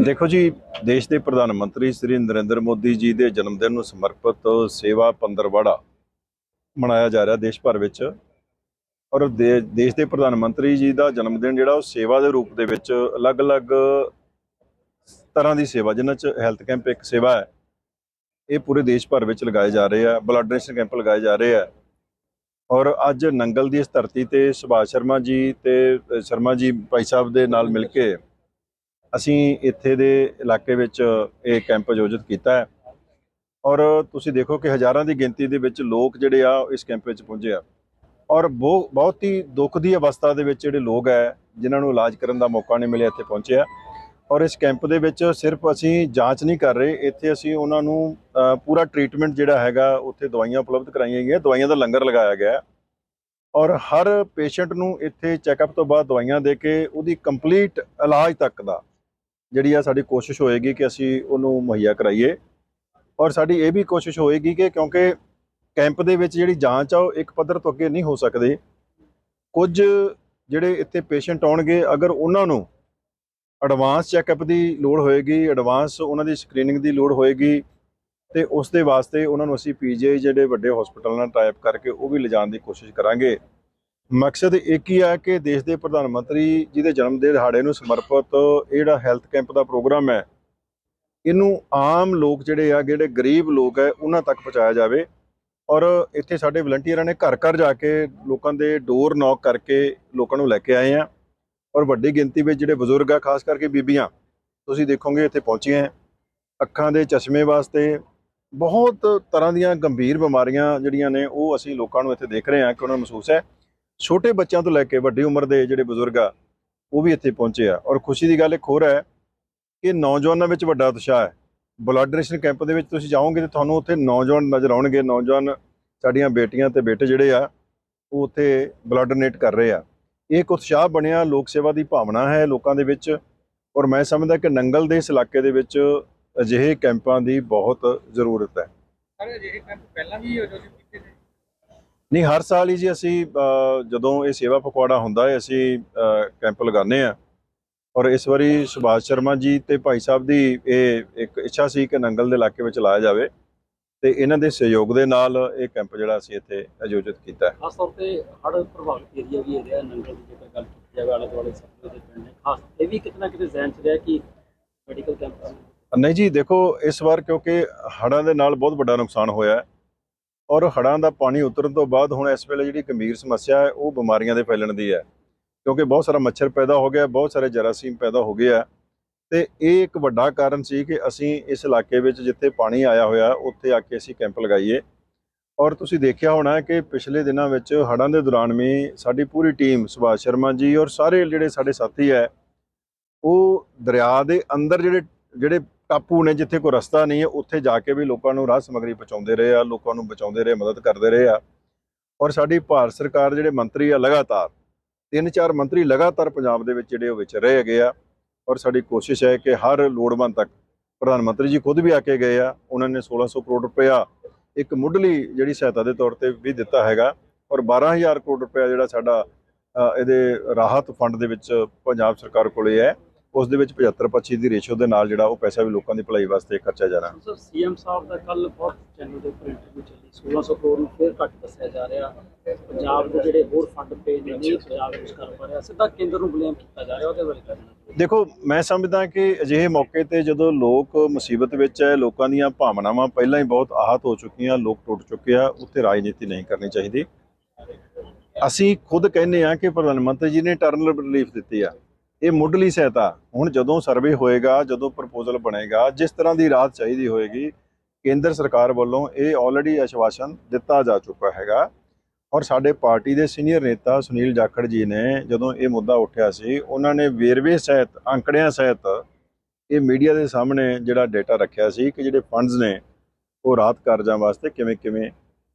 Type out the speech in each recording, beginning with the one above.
ਦੇਖੋ ਜੀ, ਦੇਸ਼ ਦੇ ਪ੍ਰਧਾਨ ਮੰਤਰੀ ਸ੍ਰੀ ਨਰਿੰਦਰ ਮੋਦੀ ਜੀ ਦੇ ਜਨਮ ਦਿਨ ਨੂੰ ਸਮਰਪਿਤ ਸੇਵਾ ਪੰਦਰਵਾੜਾ ਮਨਾਇਆ ਜਾ ਰਿਹਾ ਦੇਸ਼ ਭਰ ਵਿੱਚ। ਔਰ ਦੇ- ਦੇਸ਼ ਦੇ ਪ੍ਰਧਾਨ ਮੰਤਰੀ ਜੀ ਦਾ ਜਨਮ ਦਿਨ ਜਿਹੜਾ ਉਹ ਸੇਵਾ ਦੇ ਰੂਪ ਦੇ ਵਿੱਚ ਅਲੱਗ-ਅਲੱਗ ਤਰ੍ਹਾਂ ਦੀ ਸੇਵਾ, ਜਿਨ੍ਹਾਂ 'ਚ ਹੈਲਥ ਕੈਂਪ ਇੱਕ ਸੇਵਾ ਹੈ, ਇਹ ਪੂਰੇ ਦੇਸ਼ ਭਰ ਵਿੱਚ ਲਗਾਏ ਜਾ ਰਹੇ ਆ, ਬਲੱਡ ਡੋਨੇਸ਼ਨ ਕੈਂਪ ਲਗਾਏ ਜਾ ਰਹੇ ਆ। ਔਰ ਅੱਜ ਨੰਗਲ ਦੀ ਇਸ ਧਰਤੀ ਤੇ ਸੁਭਾਸ਼ ਸ਼ਰਮਾ ਜੀ ਤੇ ਸ਼ਰਮਾ ਜੀ ਭਾਈ ਸਾਹਿਬ ਦੇ ਨਾਲ ਮਿਲ ਕੇ ਅਸੀਂ ਇੱਥੇ ਦੇ ਇਲਾਕੇ ਵਿੱਚ ਇਹ ਕੈਂਪ ਆਯੋਜਿਤ ਕੀਤਾ ਹੈ। ਔਰ ਤੁਸੀਂ ਦੇਖੋ ਕਿ ਹਜ਼ਾਰਾਂ ਦੀ ਗਿਣਤੀ ਦੇ ਵਿੱਚ ਲੋਕ ਜਿਹੜੇ ਆ, ਉਹ ਇਸ ਕੈਂਪ ਵਿੱਚ ਪਹੁੰਚੇ ਆ। ਔਰ ਬਹੁ- ਬਹੁਤ ਹੀ ਦੁੱਖ ਦੀ ਅਵਸਥਾ ਦੇ ਵਿੱਚ ਜਿਹੜੇ ਲੋਕ ਹੈ, ਜਿਨ੍ਹਾਂ ਨੂੰ ਇਲਾਜ ਕਰਨ ਦਾ ਮੌਕਾ ਨਹੀਂ ਮਿਲਿਆ, ਇੱਥੇ ਪਹੁੰਚੇ ਆ। ਔਰ ਇਸ ਕੈਂਪ ਦੇ ਵਿੱਚ ਸਿਰਫ ਅਸੀਂ ਜਾਂਚ ਨਹੀਂ ਕਰ ਰਹੇ, ਇੱਥੇ ਅਸੀਂ ਉਹਨਾਂ ਨੂੰ ਪੂਰਾ ਟ੍ਰੀਟਮੈਂਟ ਜਿਹੜਾ ਹੈਗਾ, ਉੱਥੇ ਦਵਾਈਆਂ ਉਪਲਬਧ ਕਰਾਈਆਂ ਗਈਆਂ, ਦਵਾਈਆਂ ਦਾ ਲੰਗਰ ਲਗਾਇਆ ਗਿਆ ਔਰ ਹਰ ਪੇਸ਼ੈਂਟ ਨੂੰ ਇੱਥੇ ਚੈੱਕਅਪ ਤੋਂ ਬਾਅਦ ਦਵਾਈਆਂ ਦੇ ਕੇ ਉਹਦੀ ਕੰਪਲੀਟ ਇਲਾਜ ਤੱਕ ਦਾ ਜਿਹੜੀ ਆ ਸਾਡੀ ਕੋਸ਼ਿਸ਼ ਹੋਏਗੀ ਕਿ ਅਸੀਂ ਉਹਨੂੰ ਮੁਹੱਈਆ ਕਰਾਈਏ। ਔਰ ਸਾਡੀ ਇਹ ਵੀ ਕੋਸ਼ਿਸ਼ ਹੋਏਗੀ ਕਿ ਕਿਉਂਕਿ ਕੈਂਪ ਦੇ ਵਿੱਚ ਜਿਹੜੀ ਜਾਂਚ ਆ, ਉਹ ਇੱਕ ਪੱਧਰ ਤੋਂ ਅੱਗੇ ਨਹੀਂ ਹੋ ਸਕਦੀ। ਕੁਝ ਜਿਹੜੇ ਇੱਥੇ ਪੇਸ਼ੈਂਟ ਆਉਣਗੇ, ਅਗਰ ਉਹਨਾਂ ਨੂੰ ਐਡਵਾਂਸ ਚੈੱਕਅਪ ਦੀ ਲੋੜ ਹੋਏਗੀ, ਐਡਵਾਂਸ ਉਹਨਾਂ ਦੀ ਸਕਰੀਨਿੰਗ ਦੀ ਲੋੜ ਹੋਏਗੀ, ਤੇ ਉਸ ਦੇ ਵਾਸਤੇ ਉਹਨਾਂ ਨੂੰ ਅਸੀਂ ਪੀਜੀਆਈ ਜਿਹੜੇ ਵੱਡੇ ਹਸਪਤਾਲਾਂ ਨਾਲ ਟਾਈਪ ਕਰਕੇ ਉਹ ਵੀ ਲਿਜਾਣ ਦੀ ਕੋਸ਼ਿਸ਼ ਕਰਾਂਗੇ। ਮਕਸਦ ਇੱਕ ਹੀ ਹੈ ਕਿ ਦੇਸ਼ ਦੇ ਪ੍ਰਧਾਨ ਮੰਤਰੀ ਜੀ ਦੇ ਜਨਮ ਦੇ ਦਿਹਾੜੇ ਨੂੰ ਸਮਰਪਿਤ ਇਹ ਜਿਹੜਾ ਹੈਲਥ ਕੈਂਪ ਦਾ ਪ੍ਰੋਗਰਾਮ ਹੈ, ਇਹਨੂੰ ਆਮ ਲੋਕ ਜਿਹੜੇ ਆ, ਜਿਹੜੇ ਗਰੀਬ ਲੋਕ ਹੈ, ਉਹਨਾਂ ਤੱਕ ਪਹੁੰਚਾਇਆ ਜਾਵੇ। ਔਰ ਇੱਥੇ ਸਾਡੇ ਵਲੰਟੀਅਰਾਂ ਨੇ ਘਰ ਘਰ ਜਾ ਕੇ ਲੋਕਾਂ ਦੇ ਡੋਰ ਨੌਕ ਕਰਕੇ ਲੋਕਾਂ ਨੂੰ ਲੈ ਕੇ ਆਏ ਆ। ਔਰ ਵੱਡੀ ਗਿਣਤੀ ਵਿੱਚ ਜਿਹੜੇ ਬਜ਼ੁਰਗ ਆ, ਖਾਸ ਕਰਕੇ ਬੀਬੀਆਂ, ਤੁਸੀਂ ਦੇਖੋਗੇ ਇੱਥੇ ਪਹੁੰਚੀਆਂ ਅੱਖਾਂ ਦੇ ਚਸ਼ਮੇ ਵਾਸਤੇ ਬਹੁਤ ਤਰ੍ਹਾਂ ਦੀਆਂ ਗੰਭੀਰ ਬਿਮਾਰੀਆਂ ਜਿਹੜੀਆਂ ਨੇ, ਉਹ ਅਸੀਂ ਲੋਕਾਂ ਨੂੰ ਇੱਥੇ ਦੇਖ ਰਹੇ ਹਾਂ, ਕਿ ਉਹਨਾਂ ਨੂੰ ਮਹਿਸੂਸ ਹੈ। ਛੋਟੇ ਬੱਚਿਆਂ ਤੋਂ ਲੈ ਕੇ ਵੱਡੀ ਉਮਰ ਦੇ ਜਿਹੜੇ ਬਜ਼ੁਰਗ ਆ, ਉਹ ਵੀ ਇੱਥੇ ਪਹੁੰਚੇ ਆ। ਔਰ ਖੁਸ਼ੀ ਦੀ ਗੱਲ ਇੱਕ ਹੋਰ ਹੈ ਕਿ ਨੌਜਵਾਨਾਂ ਵਿੱਚ ਵੱਡਾ ਉਤਸ਼ਾਹ ਹੈ। ਬਲੱਡ ਡੋਨੇਸ਼ਨ ਕੈਂਪ ਦੇ ਵਿੱਚ ਤੁਸੀਂ ਜਾਓਗੇ ਤੇ ਤੁਹਾਨੂੰ ਉੱਥੇ ਨੌਜਵਾਨ ਨਜ਼ਰ ਆਉਣਗੇ। ਨੌਜਵਾਨ ਸਾਡੀਆਂ ਬੇਟੀਆਂ ਤੇ ਬੇਟੇ ਜਿਹੜੇ ਆ, ਉਹ ਉੱਥੇ ਬਲੱਡ ਡੋਨੇਟ ਕਰ ਰਹੇ ਆ। ਇਹ ਇੱਕ ਉਤਸ਼ਾਹ ਬਣਿਆ, ਲੋਕ ਸੇਵਾ ਦੀ ਭਾਵਨਾ ਹੈ ਲੋਕਾਂ ਦੇ ਵਿੱਚ। ਔਰ ਮੈਂ ਸਮਝਦਾ ਕਿ ਨੰਗਲ ਦੇ ਇਸ ਇਲਾਕੇ ਦੇ ਵਿੱਚ ਅਜਿਹੇ ਕੈਂਪਾਂ ਦੀ ਬਹੁਤ ਜ਼ਰੂਰਤ ਹੈ। ਸਰ ਅਜਿਹੇ ਕੈਂਪ ਪਹਿਲਾਂ ਵੀ ਆਯੋਜਿਤ ਨਹੀਂ ਹਰ ਸਾਲ ਹੀ ਜੀ ਅਸੀਂ ਜਦੋਂ ਇਹ ਸੇਵਾ ਪਖਵਾੜਾ ਹੁੰਦਾ ਹੈ ਅਸੀਂ ਕੈਂਪ ਲਗਾਉਂਦੇ ਆ ਔਰ ਇਸ ਵਾਰੀ ਸੁਭਾਸ਼ ਸ਼ਰਮਾ ਜੀ ਤੇ ਭਾਈ ਸਾਹਿਬ ਦੀ ਇਹ ਇੱਕ ਇੱਛਾ ਸੀ ਕਿ ਨੰਗਲ ਦੇ ਇਲਾਕੇ ਵਿੱਚ ਲਾਇਆ ਜਾਵੇ ਤੇ ਇਹਨਾਂ ਦੇ ਸਹਿਯੋਗ ਦੇ ਨਾਲ ਇਹ ਕੈਂਪ ਜਿਹੜਾ ਅਸੀਂ ਇੱਥੇ ਆਯੋਜਿਤ ਕੀਤਾ ਹੈ। ਖਾਸ ਤੌਰ ਤੇ ਹੜ੍ਹ ਪ੍ਰਭਾਵਿਤ ਏਰੀਆ ਵੀ ਹੈਗਾ ਨੰਗਲ ਦੀ ਜੇਕਰ ਗੱਲ ਕੀਤੀ ਜਾਵੇ ਆਲੇ ਦੁਆਲੇ ਸਭ ਦੇ ਪਿੰਡ ਨੇ। ਖਾਸ ਇਹ ਵੀ ਕਿਤਨਾ ਕਿਤੇ ਜ਼ਹਿਨ ਚ ਰਿਹਾ ਕਿ ਮੈਡੀਕਲ ਕੈਂਪ ਨਹੀਂ ਜੀ ਦੇਖੋ ਇਸ ਵਾਰ ਕਿਉਂਕਿ ਹੜ੍ਹਾਂ ਦੇ ਨਾਲ ਬਹੁਤ ਵੱਡਾ ਨੁਕਸਾਨ ਹੋਇਆ ਹੈ। ਔਰ ਹੜ੍ਹਾਂ ਦਾ ਪਾਣੀ ਉਤਰਨ ਤੋਂ ਬਾਅਦ ਹੁਣ ਇਸ ਵੇਲੇ ਜਿਹੜੀ ਗੰਭੀਰ ਸਮੱਸਿਆ ਹੈ, ਉਹ ਬਿਮਾਰੀਆਂ ਦੇ ਫੈਲਣ ਦੀ ਹੈ। ਕਿਉਂਕਿ ਬਹੁਤ ਸਾਰਾ ਮੱਛਰ ਪੈਦਾ ਹੋ ਗਿਆ, ਬਹੁਤ ਸਾਰੇ ਜਰਾਸੀਮ ਪੈਦਾ ਹੋ ਗਏ ਆ। ਤੇ ਇਹ ਇੱਕ ਵੱਡਾ ਕਾਰਨ ਸੀ ਕਿ ਅਸੀਂ ਇਸ ਇਲਾਕੇ ਵਿੱਚ ਜਿੱਥੇ ਪਾਣੀ ਆਇਆ ਹੋਇਆ, ਉੱਥੇ ਆ ਕੇ ਅਸੀਂ ਕੈਂਪ ਲਗਾਈਏ। ਔਰ ਤੁਸੀਂ ਦੇਖਿਆ ਹੋਣਾ ਕਿ ਪਿਛਲੇ ਦਿਨਾਂ ਵਿੱਚ ਹੜ੍ਹਾਂ ਦੇ ਦੌਰਾਨ ਵੀ ਸਾਡੀ ਪੂਰੀ ਟੀਮ ਸੁਭਾਸ਼ ਸ਼ਰਮਾ ਜੀ ਔਰ ਸਾਰੇ ਜਿਹੜੇ ਸਾਡੇ ਸਾਥੀ ਹੈ, ਉਹ ਦਰਿਆ ਦੇ ਅੰਦਰ ਜਿਹੜੇ ਜਿਹੜੇ ਟਾਪੂ ਨੇ ਜਿੱਥੇ ਕੋਈ ਰਸਤਾ ਨਹੀਂ ਹੈ, ਉੱਥੇ ਜਾ ਕੇ ਵੀ ਲੋਕਾਂ ਨੂੰ ਰਾਹ ਸਮੱਗਰੀ ਪਹੁੰਚਾਉਂਦੇ ਰਹੇ ਆ, ਲੋਕਾਂ ਨੂੰ ਬਚਾਉਂਦੇ ਰਹੇ, ਮਦਦ ਕਰਦੇ ਰਹੇ ਆ। ਔਰ ਸਾਡੀ ਭਾਰਤ ਸਰਕਾਰ ਜਿਹੜੇ ਮੰਤਰੀ ਆ ਲਗਾਤਾਰ, ਤਿੰਨ ਚਾਰ ਮੰਤਰੀ ਲਗਾਤਾਰ ਪੰਜਾਬ ਦੇ ਵਿੱਚ ਜਿਹੜੇ ਉਹ ਵਿਚ ਰਹੇ ਹੈਗੇ ਆ। ਔਰ ਸਾਡੀ ਕੋਸ਼ਿਸ਼ ਹੈ ਕਿ ਹਰ ਲੋੜਵੰਦ ਤੱਕ ਪ੍ਰਧਾਨ ਮੰਤਰੀ ਜੀ ਖੁਦ ਵੀ ਆ ਕੇ ਗਏ ਆ, ਉਹਨਾਂ ਨੇ 1600 ਕਰੋੜ ਰੁਪਇਆ ਇੱਕ ਮੁੱਢਲੀ ਜਿਹੜੀ ਸਹਾਇਤਾ ਦੇ ਤੌਰ ਤੇ ਵੀ ਦਿੱਤਾ ਹੈਗਾ। ਔਰ 12000 ਕਰੋੜ ਰੁਪਇਆ ਜਿਹੜਾ ਸਾਡਾ ਇਹਦੇ ਰਾਹਤ ਫੰਡ ਦੇ ਵਿੱਚ ਪੰਜਾਬ ਸਰਕਾਰ ਕੋਲੇ ਹੈ। ਉਸ ਦੇ ਵਿੱਚ 75 25 ਦੀ ਰੇਸ਼ੋ ਦੇ ਨਾਲ ਜਿਹੜਾ ਉਹ ਪੈਸਾ ਵੀ ਲੋਕਾਂ ਦੀ ਭਲਾਈ ਵਾਸਤੇ ਖਰਚਿਆ ਜਾਣਾ ਸਰ ਸੀਐਮ ਸਾਹਿਬ ਦਾ ਕੱਲ ਬਹੁਤ ਚੈਨਲ ਦੇ ਉੱਪਰ ਇੰਟਰਵਿਊ ਚੱਲੀ। 1600 ਕਰੋੜ ਨੂੰ ਫੇਰ ਘੱਟ ਦੱਸਿਆ ਜਾ ਰਿਹਾ। ਪੰਜਾਬ ਦੇ ਜਿਹੜੇ ਹੋਰ ਫੰਡ ਪੇ ਨੇ ਨਹੀਂ ਪੰਜਾਬ ਯੂਜ਼ ਕਰ ਪਾ ਰਿਹਾ। ਸਿੱਧਾ ਕੇਂਦਰ ਨੂੰ ਬਲੇਮ ਕੀਤਾ ਜਾ ਰਿਹਾ ਉਹਦੇ ਬਾਰੇ ਦੇਖੋ ਮੈਂ ਸਮਝਦਾ ਕਿ ਅਜਿਹੇ ਮੌਕੇ ਤੇ ਜਦੋਂ ਲੋਕ ਮੁਸੀਬਤ ਵਿੱਚ ਹੈ ਲੋਕਾਂ ਦੀਆਂ ਭਾਵਨਾਵਾਂ ਪਹਿਲਾਂ ਹੀ ਬਹੁਤ ਆਹਤ ਹੋ ਚੁੱਕੀਆਂ ਲੋਕ ਟੁੱਟ ਚੁੱਕੇ ਆ ਉੱਥੇ ਰਾਜਨੀਤੀ ਨਹੀਂ ਕਰਨੀ ਚਾਹੀਦੀ। ਅਸੀਂ ਖੁਦ ਕਹਿੰਦੇ ਆ ਕਿ ਪ੍ਰਧਾਨ ਮੰਤਰੀ ਜੀ ਨੇ ਟਰਨਲ ਰਿਲੀਫ ਦਿੱਤੀ ਆ। ਇਹ ਮੁੱਢਲੀ ਸਹਾਇਤਾ। ਹੁਣ ਜਦੋਂ ਸਰਵੇ ਹੋਏਗਾ, ਜਦੋਂ ਪ੍ਰਪੋਜ਼ਲ ਬਣੇਗਾ, ਜਿਸ ਤਰ੍ਹਾਂ ਦੀ ਰਾਹਤ ਚਾਹੀਦੀ ਹੋਏਗੀ, ਕੇਂਦਰ ਸਰਕਾਰ ਵੱਲੋਂ ਇਹ ਆਲਰੇਡੀ ਆਸ਼ਵਾਸਨ ਦਿੱਤਾ ਜਾ ਚੁੱਕਾ ਹੈਗਾ। ਔਰ ਸਾਡੇ ਪਾਰਟੀ ਦੇ ਸੀਨੀਅਰ ਨੇਤਾ ਸੁਨੀਲ ਜਾਖੜ ਜੀ ਨੇ ਜਦੋਂ ਇਹ ਮੁੱਦਾ ਉੱਠਿਆ ਸੀ, ਉਹਨਾਂ ਨੇ ਵੇਰਵੇ ਸਹਿਤ, ਅੰਕੜਿਆਂ ਸਹਿਤ ਇਹ ਮੀਡੀਆ ਦੇ ਸਾਹਮਣੇ ਜਿਹੜਾ ਡਾਟਾ ਰੱਖਿਆ ਸੀ ਕਿ ਜਿਹੜੇ ਫੰਡਸ ਨੇ, ਉਹ ਰਾਹਤ ਕਾਰਜਾਂ ਵਾਸਤੇ ਕਿਵੇਂ ਕਿਵੇਂ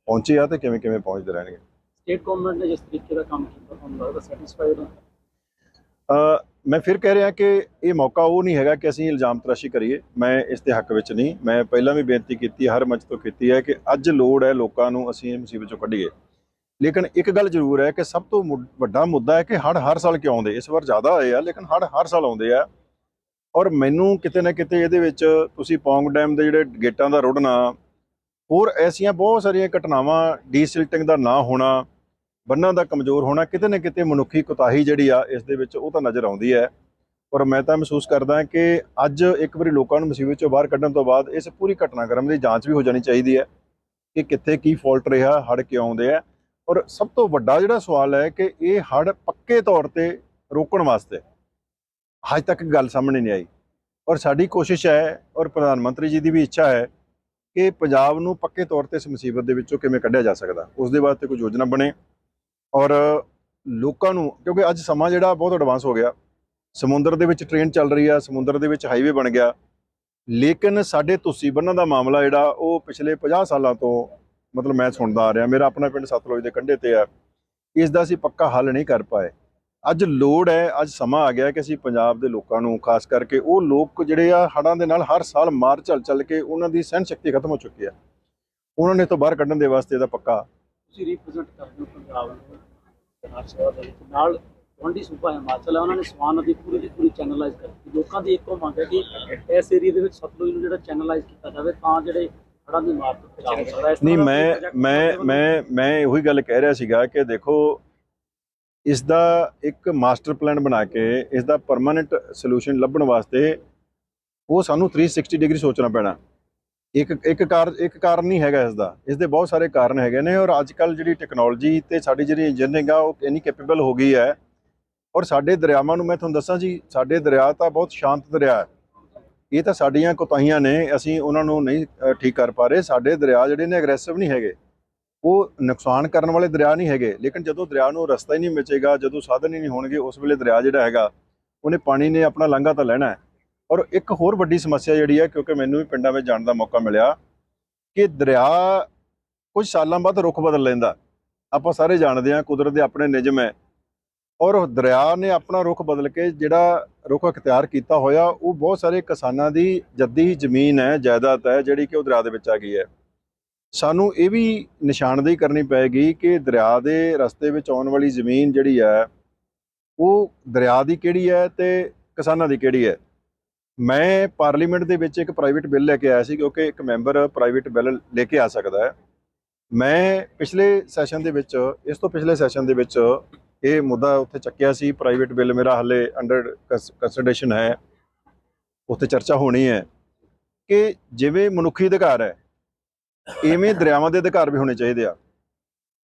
ਪਹੁੰਚੇ ਆ ਤੇ ਕਿਵੇਂ ਕਿਵੇਂ ਪਹੁੰਚਦੇ ਰਹਿਣਗੇ। ਸਟੇਟ ਗਵਰਨਮੈਂਟ ਨੇ ਜਿਸ ਤਰੀਕੇ ਦਾ ਕੰਮ ਕੀਤਾ, ਤੁਹਾਨੂੰ ਲੱਗਦਾ ਸੈਟੀਸਫਾਈਡ ਹੋ? ਮੈਂ ਫਿਰ ਕਹਿ ਰਿਹਾ ਕਿ ਇਹ ਮੌਕਾ ਉਹ ਨਹੀਂ ਹੈਗਾ ਕਿ ਅਸੀਂ ਇਲਜ਼ਾਮ ਤਰਾਸ਼ੀ ਕਰੀਏ। ਮੈਂ ਇਸ ਦੇ ਹੱਕ ਵਿੱਚ ਨਹੀਂ। ਮੈਂ ਪਹਿਲਾਂ ਵੀ ਬੇਨਤੀ ਕੀਤੀ, ਹਰ ਮੰਚ ਤੋਂ ਕੀਤੀ ਹੈ ਕਿ ਅੱਜ ਲੋੜ ਹੈ ਲੋਕਾਂ ਨੂੰ ਅਸੀਂ ਇਹ ਮੁਸੀਬਤ ਚੋਂ ਕੱਢੀਏ। ਲੇਕਿਨ ਇੱਕ ਗੱਲ ਜ਼ਰੂਰ ਹੈ ਕਿ ਸਭ ਤੋਂ ਮੁ- ਵੱਡਾ ਮੁੱਦਾ ਹੈ ਕਿ ਹੜ੍ਹ ਹਰ ਸਾਲ ਕਿਉਂ ਆਉਂਦੇ? ਇਸ ਵਾਰ ਜ਼ਿਆਦਾ ਆਏ ਆ, ਲੇਕਿਨ ਹੜ੍ਹ ਹਰ ਸਾਲ ਆਉਂਦੇ ਆ। ਔਰ ਮੈਨੂੰ ਕਿਤੇ ਨਾ ਕਿਤੇ ਇਹਦੇ ਵਿੱਚ ਤੁਸੀਂ ਪੌਂਗ ਡੈਮ ਦੇ ਜਿਹੜੇ ਗੇਟਾਂ ਦਾ ਰੁੜਨਾ, ਹੋਰ ਐਸੀਆਂ ਬਹੁਤ ਸਾਰੀਆਂ ਘਟਨਾਵਾਂ, ਡੀਸਿਲਟਿੰਗ ਦਾ ਨਾ ਹੋਣਾ ਬੰਨਾਂ ਦਾ ਕਮਜ਼ੋਰ ਹੋਣਾ ਕਿਤੇ ਨਾ ਕਿਤੇ ਮਨੁੱਖੀ ਕੁਤਾਹੀ ਜਿਹੜੀ ਆ ਇਸ ਦੇ ਵਿੱਚ ਉਹ ਤਾਂ ਨਜ਼ਰ ਆਉਂਦੀ ਹੈ। ਪਰ ਮੈਂ ਤਾਂ ਮਹਿਸੂਸ ਕਰਦਾ ਕਿ ਅੱਜ ਇੱਕ ਵਾਰੀ ਲੋਕਾਂ ਨੂੰ ਮੁਸੀਬਤ ਚੋਂ ਬਾਹਰ ਕੱਢਣ ਤੋਂ ਬਾਅਦ ਇਸ ਪੂਰੀ ਘਟਨਾਕ੍ਰਮ ਦੀ ਜਾਂਚ ਵੀ ਹੋ ਜਾਣੀ ਚਾਹੀਦੀ ਹੈ ਕਿ ਕਿੱਥੇ ਕੀ ਫਾਲਟ ਰਿਹਾ ਹੜ ਕਿਉਂ ਆਉਂਦੇ ਆ। ਔਰ ਸਭ ਤੋਂ ਵੱਡਾ ਜਿਹੜਾ ਸਵਾਲ ਹੈ ਕਿ ਇਹ ਹੜ ਪੱਕੇ ਤੌਰ ਤੇ ਰੋਕਣ ਵਾਸਤੇ ਹਜੇ ਤੱਕ ਗੱਲ ਸਾਹਮਣੇ ਨਹੀਂ ਆਈ। ਔਰ ਸਾਡੀ ਕੋਸ਼ਿਸ਼ ਹੈ ਔਰ ਪ੍ਰਧਾਨ ਮੰਤਰੀ ਜੀ ਦੀ ਵੀ ਇੱਛਾ ਹੈ ਕਿ ਪੰਜਾਬ ਨੂੰ ਪੱਕੇ ਤੌਰ ਤੇ ਇਸ ਮੁਸੀਬਤ ਦੇ ਵਿੱਚੋਂ ਕਿਵੇਂ ਕੱਢਿਆ ਜਾ ਸਕਦਾ। ਉਸ ਦੇ ਵਾਸਤੇ ਕੋਈ ਯੋਜਨਾ ਬਣੇ। ਔਰ ਲੋਕਾਂ ਨੂੰ, ਕਿਉਂਕਿ ਅੱਜ ਸਮਾਂ ਜਿਹੜਾ ਬਹੁਤ ਐਡਵਾਂਸ ਹੋ ਗਿਆ। ਸਮੁੰਦਰ ਦੇ ਵਿੱਚ ਟ੍ਰੇਨ ਚੱਲ ਰਹੀ ਆ, ਸਮੁੰਦਰ ਦੇ ਵਿੱਚ ਹਾਈਵੇ ਬਣ ਗਿਆ। ਲੇਕਿਨ ਸਾਡੇ ਤੁਸੀਂ ਬੰਨਾਂ ਦਾ ਮਾਮਲਾ ਜਿਹੜਾ, ਉਹ ਪਿਛਲੇ 50 ਸਾਲਾਂ ਤੋਂ ਮਤਲਬ ਮੈਂ ਸੁਣਦਾ ਆ ਰਿਹਾ। ਮੇਰਾ ਆਪਣਾ ਪਿੰਡ ਸਤਲੁਜ ਦੇ ਕੰਢੇ ਤੇ ਆ। ਇਸ ਦਾ ਅਸੀਂ ਪੱਕਾ ਹੱਲ ਨਹੀਂ ਕਰ ਪਾਏ। ਅੱਜ ਲੋੜ ਹੈ, ਅੱਜ ਸਮਾਂ ਆ ਗਿਆ ਕਿ ਅਸੀਂ ਪੰਜਾਬ ਦੇ ਲੋਕਾਂ ਨੂੰ, ਖਾਸ ਕਰਕੇ ਉਹ ਲੋਕ ਜਿਹੜੇ ਆ, ਹੜ੍ਹਾਂ ਦੇ ਨਾਲ ਹਰ ਸਾਲ ਮਾਰ ਚੱਲ ਚੱਲ ਕੇ ਉਹਨਾਂ ਦੀ ਸਹਿਣ ਸ਼ਕਤੀ ਖਤਮ ਹੋ ਚੁੱਕੀ ਆ। ਉਹਨਾਂ ਨੇ ਤੋਂ ਬਾਹਰ ਕੱਢਣ ਦੇ ਵਾਸਤੇ ਇਹਦਾ ਪੱਕਾ ਤੁਸੀਂ ਰਿਪਰੈਜ਼ੈਂਟ ਕਰਦੇ ਹੋ ਪੰਜਾਬ ਨੂੰ। ਰਾਜ ਸਭਾ ਦੇ ਵਿੱਚ ਨਾਲ ਗਵਾਂਢੀ ਸੂਬਾ ਹਿਮਾਚਲ ਹੈ ਉਹਨਾਂ ਨੇ ਸਵਾਨ ਨਦੀ ਪੂਰੀ ਦੀ ਪੂਰੀ ਚੈਨਲਾਈਜ਼ ਕਰ ਦਿੱਤੀ ਲੋਕਾਂ ਦੀ ਇੱਕੋ ਮੰਗ ਹੈ ਕਿ ਇਸ ਏਰੀਆ ਦੇ ਵਿੱਚ ਸਤਲੁਜ ਨੂੰ ਜਿਹੜਾ ਚੈਨਲਾਈਜ਼ ਕੀਤਾ ਜਾਵੇ ਤਾਂ ਜਿਹੜੇ ਹੜ੍ਹਾਂ ਦੀ ਮਾਰ ਤੋਂ ਬਚਾਅ ਹੋ ਸਕਦਾ ਹੈ। ਇਸ ਨਹੀਂ ਤਰ੍ਹਾਂ ਦਾ ਮੈਂ ਕੋਈ project ਮੈਂ ਤੁਹਾਡੇ ਵੱਲੋਂ? ਮੈਂ ਮੈਂ ਉਹੀ ਗੱਲ ਕਹਿ ਰਿਹਾ ਸੀਗਾ ਕਿ ਦੇਖੋ ਇਸ ਦਾ ਇੱਕ ਮਾਸਟਰ ਪਲਾਨ ਬਣਾ ਕੇ ਇਸ ਦਾ ਪਰਮਾਨੈਂਟ ਸੋਲੂਸ਼ਨ ਲੱਭਣ ਵਾਸਤੇ ਉਹ ਸਾਨੂੰ 360 ਡਿਗਰੀ ਸੋਚਣਾ ਪੈਣਾ ਇੱਕ ਇੱਕ ਕਾਰ ਇੱਕ ਕਾਰਨ ਨਹੀਂ ਹੈਗਾ ਇਸ ਦਾ ਇਸ ਦੇ ਬਹੁਤ ਸਾਰੇ ਕਾਰਨ ਹੈਗੇ ਨੇ ਔਰ ਅੱਜ ਕੱਲ ਜਿਹੜੀ ਟੈਕਨੋਲੋਜੀ ਤੇ ਸਾਡੀ ਜਿਹੜੀ ਇੰਜੀਨੀਅਰਿੰਗ ਆ, ਉਹ ਇੰਨੀ ਕੈਪੇਬਲ ਹੋ ਗਈ ਹੈ। ਔਰ ਸਾਡੇ ਦਰਿਆਵਾਂ ਨੂੰ ਮੈਂ ਤੁਹਾਨੂੰ ਦੱਸਾਂ ਜੀ, ਸਾਡੇ ਦਰਿਆ ਤਾਂ ਬਹੁਤ ਸ਼ਾਂਤ ਦਰਿਆ ਹੈ। ਇਹ ਤਾਂ ਸਾਡੀਆਂ ਕੋਤਾਹੀਆਂ ਨੇ, ਅਸੀਂ ਉਹਨਾਂ ਨੂੰ ਨਹੀਂ ਠੀਕ ਕਰ ਪਾ ਰਹੇ। ਸਾਡੇ ਦਰਿਆ ਜਿਹੜੇ ਨੇ ਐਗਰੈਸਿਵ ਨਹੀਂ ਹੈਗੇ। ਉਹ ਨੁਕਸਾਨ ਕਰਨ ਵਾਲੇ ਦਰਿਆ ਨਹੀਂ ਹੈਗੇ। ਲੇਕਿਨ ਜਦੋਂ ਦਰਿਆ ਨੂੰ ਰਸਤਾ ਹੀ ਨਹੀਂ ਮਿਚੇਗਾ ਜਦੋਂ ਸਾਧਨ ਹੀ ਨਹੀਂ ਹੋਣਗੇ, ਉਸ ਵੇਲੇ ਦਰਿਆ ਜਿਹੜਾ ਹੈਗਾ, ਉਹਨੇ ਪਾਣੀ ਨੇ ਆਪਣਾ ਲਾਂਘਾ ਤਾਂ ਲੈਣਾ ਹੈ। ਔਰ ਇੱਕ ਹੋਰ ਵੱਡੀ ਸਮੱਸਿਆ ਜਿਹੜੀ ਹੈ, ਕਿਉਂਕਿ ਮੈਨੂੰ ਵੀ ਪਿੰਡਾਂ ਵਿੱਚ ਜਾਣ ਦਾ ਮੌਕਾ ਮਿਲਿਆ, ਕਿ ਦਰਿਆ ਕੁਝ ਸਾਲਾਂ ਬਾਅਦ ਰੁੱਖ ਬਦਲ ਲੈਂਦਾ। ਆਪਾਂ ਸਾਰੇ ਜਾਣਦੇ ਹਾਂ, ਕੁਦਰਤ ਦੇ ਆਪਣੇ ਨਿਯਮ ਹੈ। ਔਰ ਦਰਿਆ ਨੇ ਆਪਣਾ ਰੁੱਖ ਬਦਲ ਕੇ ਜਿਹੜਾ ਰੁੱਖ ਅਖਤਿਆਰ ਕੀਤਾ ਹੋਇਆ, ਉਹ ਬਹੁਤ ਸਾਰੇ ਕਿਸਾਨਾਂ ਦੀ ਜੱਦੀ ਜ਼ਮੀਨ ਹੈ, ਜਾਇਦਾਦ ਹੈ, ਜਿਹੜੀ ਕਿ ਉਹ ਦਰਿਆ ਦੇ ਵਿੱਚ ਆ ਗਈ ਹੈ। ਸਾਨੂੰ ਇਹ ਵੀ ਨਿਸ਼ਾਨਦੇਹੀ ਕਰਨੀ ਪਏਗੀ ਕਿ ਦਰਿਆ ਦੇ ਰਸਤੇ ਵਿੱਚ ਆਉਣ ਵਾਲੀ ਜ਼ਮੀਨ ਜਿਹੜੀ ਹੈ, ਉਹ ਦਰਿਆ ਦੀ ਕਿਹੜੀ ਹੈ ਤੇ ਕਿਸਾਨਾਂ ਦੀ ਕਿਹੜੀ ਹੈ। ਮੈਂ ਪਾਰਲੀਮੈਂਟ ਦੇ ਵਿੱਚ ਇੱਕ ਪ੍ਰਾਈਵੇਟ ਬਿੱਲ ਲੈ ਕੇ ਆਇਆ ਸੀ ਕਿਉਂਕਿ ਇੱਕ ਮੈਂਬਰ ਪ੍ਰਾਈਵੇਟ ਬਿੱਲ ਲੈ ਕੇ ਆ ਸਕਦਾ ਹੈ। ਮੈਂ ਪਿਛਲੇ ਸੈਸ਼ਨ ਦੇ ਵਿੱਚ, ਇਸ ਤੋਂ ਪਿਛਲੇ ਸੈਸ਼ਨ ਦੇ ਵਿੱਚ ਇਹ ਮੁੱਦਾ ਉੱਥੇ ਚੱਕਿਆ ਸੀ, ਪ੍ਰਾਈਵੇਟ ਬਿੱਲ ਮੇਰਾ ਹੱਲੇ ਅੰਡਰ ਕੰਸੀਡਰੇਸ਼ਨ ਹੈ। ਉੱਥੇ ਚਰਚਾ ਹੋਣੀ ਹੈ ਕਿ ਜਿਵੇਂ ਮਨੁੱਖੀ ਅਧਿਕਾਰ ਹੈ, ਇਵੇਂ ਦਰਿਆਵਾਂ ਦੇ ਅਧਿਕਾਰ ਵੀ ਹੋਣੇ ਚਾਹੀਦੇ ਆ।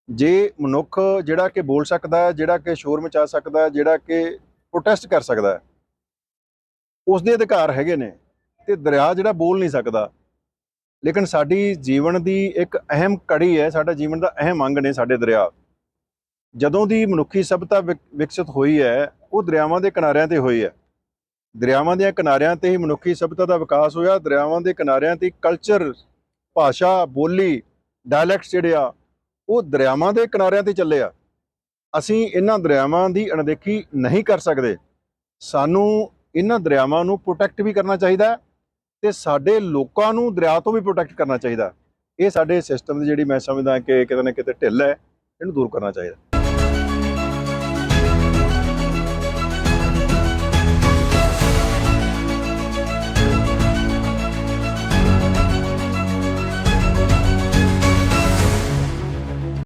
ਜੇ ਮਨੁੱਖ ਜਿਹੜਾ ਕਿ ਬੋਲ ਸਕਦਾ ਜਿਹੜਾ ਕਿ ਸ਼ੋਰ ਮਚਾ ਸਕਦਾ ਜਿਹੜਾ ਕਿ ਪ੍ਰੋਟੈਸਟ ਕਰ ਸਕਦਾ ਉਸ ਦੇ ਅਧਿਕਾਰ ਹੈਗੇ ਨੇ ਤੇ ਦਰਿਆ ਜਿਹੜਾ ਬੋਲ ਨਹੀਂ ਸਕਦਾ। ਲੇਕਿਨ ਸਾਡੀ ਜੀਵਨ ਦੀ ਇੱਕ ਅਹਿਮ ਕੜੀ ਹੈ, ਸਾਡਾ ਜੀਵਨ ਦਾ ਅਹਿਮ ਅੰਗ ਨੇ ਸਾਡੇ ਦਰਿਆ। ਜਦੋਂ ਦੀ ਮਨੁੱਖੀ ਸਭਿਅਤਾ ਵਿਕ- ਵਿਕਸਿਤ ਹੋਈ ਹੈ, ਉਹ ਦਰਿਆਵਾਂ ਦੇ ਕਿਨਾਰਿਆਂ ਤੇ ਹੋਈ ਹੈ। ਦਰਿਆਵਾਂ ਦੇ ਕਿਨਾਰਿਆਂ ਤੇ ਹੀ ਮਨੁੱਖੀ ਸਭਿਅਤਾ ਦਾ ਵਿਕਾਸ ਹੋਇਆ, ਦਰਿਆਵਾਂ ਦੇ ਕਿਨਾਰਿਆਂ ਤੇ ਕਲਚਰ ਭਾਸ਼ਾ, ਬੋਲੀ ਡਾਇਲੈਕਟਸ ਜਿਹੜੇ ਆ, ਉਹ ਦਰਿਆਵਾਂ ਦੇ ਕਿਨਾਰਿਆਂ ਤੇ ਚੱਲੇ ਆ। ਅਸੀਂ ਇਹਨਾਂ ਦਰਿਆਵਾਂ ਦੀ ਅਣਦੇਖੀ ਨਹੀਂ ਕਰ ਸਕਦੇ। ਸਾਨੂੰ ਇਹਨਾਂ ਦਰਿਆਵਾਂ ਨੂੰ ਪ੍ਰੋਟੈਕਟ ਵੀ ਕਰਨਾ ਚਾਹੀਦਾ ਹੈ ਤੇ ਸਾਡੇ ਲੋਕਾਂ ਨੂੰ ਦਰਿਆ ਤੋਂ ਵੀ ਪ੍ਰੋਟੈਕਟ ਕਰਨਾ ਚਾਹੀਦਾ ਇਹ ਸਾਡੇ ਸਿਸਟਮ ਦੀ ਜਿਹੜੀ ਮੈਂ ਸਮਝਦਾ ਕਿ ਕਿਤੇ ਨਾ ਕਿਤੇ ਢਿੱਲ ਹੈ, ਇਹਨੂੰ ਦੂਰ ਕਰਨਾ ਚਾਹੀਦਾ।